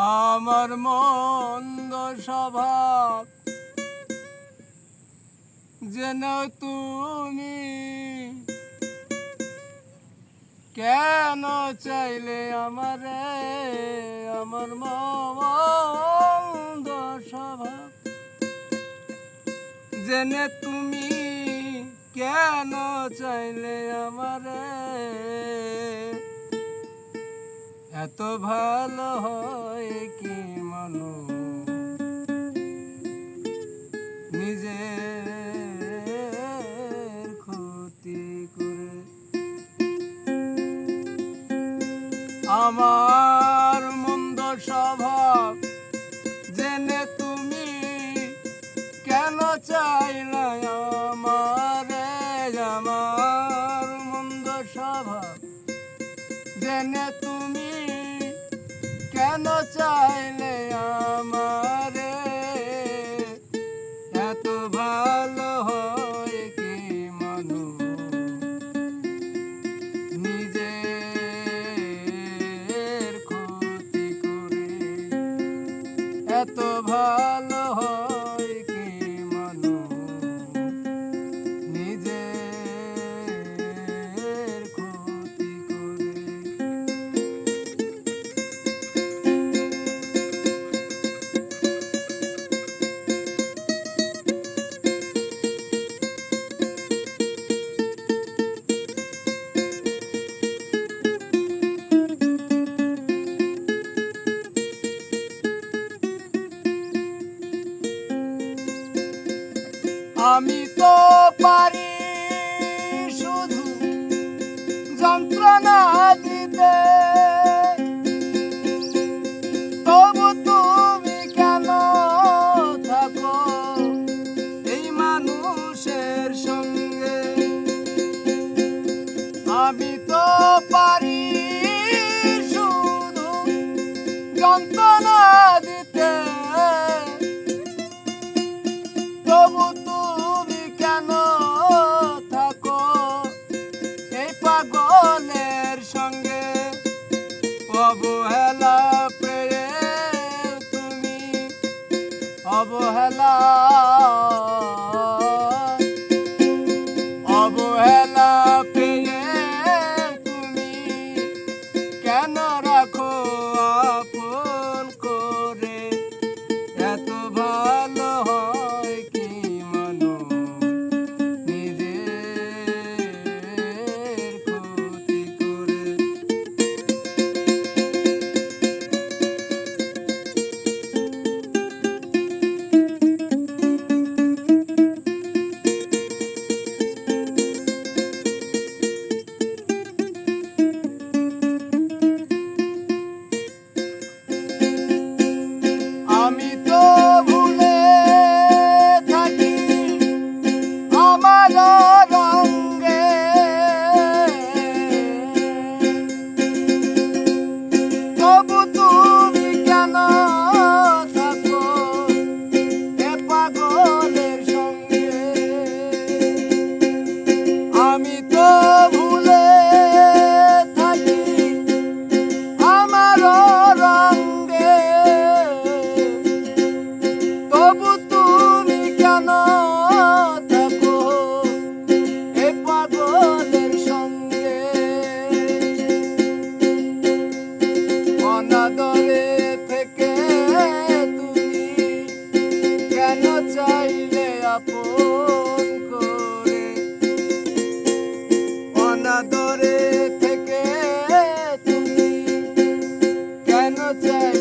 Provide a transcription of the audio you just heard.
আমার মন্দ স্বভাব। যেন তুমি, কেন চাইলে আমারে? আমার মন্দ স্বভাব। জেনে তুমি, কেন চাইলে আমারে? এত ভালো হয় কি মানুষ? নিজের ক্ষতি করে। আমার মন্দ স্বভাব জেনে তুমি কেন চাইলে আমারে? আমার মন্দ স্বভাব জেনে তুমি চাইলে আমারে? এত ভালো হয় কি মানুষ? নিজের ক্ষতি করে এত ভালো আমি তো পারি শুধু যন্ত্রণা দিতে। তবু তুমি কেন থাকো এই মানুষের সঙ্গে? আমি তো পারি শুধু যন্ত্রণা দিতে। অবহেলা। অনাদরে থেকে তুমি কেন চাই